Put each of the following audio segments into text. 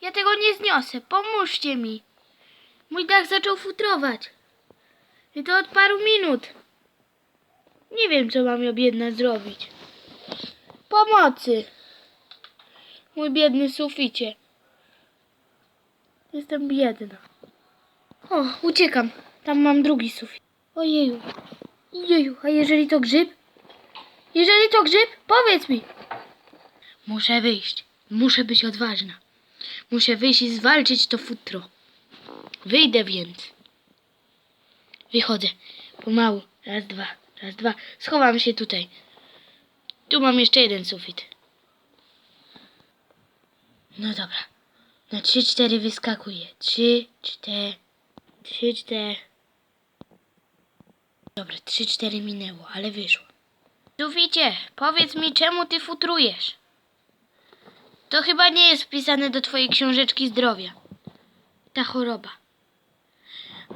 Ja tego nie zniosę. Pomóżcie mi. Mój dach zaczął futrować. I to od paru minut. Nie wiem, co mam ja biedna zrobić. Pomocy. Mój biedny suficie. Jestem biedna. O, uciekam. Tam mam drugi sufit. Ojeju. Jeju, a jeżeli to grzyb? Jeżeli to grzyb, powiedz mi. Muszę wyjść. Muszę być odważna. Muszę wyjść i zwalczyć to futro. Wyjdę więc. Wychodzę. Pomału. Raz, dwa. Raz, dwa. Schowam się tutaj. Tu mam jeszcze jeden sufit. No dobra. Na trzy, cztery wyskakuję. Trzy, cztery. Trzy, cztery. Dobra, trzy, cztery minęło, ale wyszło. Suficie, powiedz mi, czemu ty futrujesz? To chyba nie jest wpisane do twojej książeczki zdrowia. Ta choroba.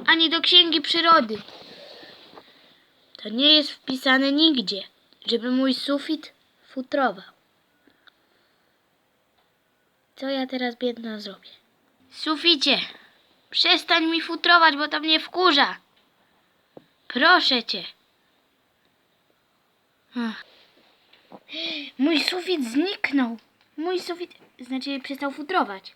Ani do księgi przyrody. To nie jest wpisane nigdzie, żeby mój sufit futrował. Co ja teraz biedna zrobię? Suficie, przestań mi futrować, bo to mnie wkurza. Proszę cię. Ach. Mój sufit zniknął. Mój sufit, znaczy przestał futrować.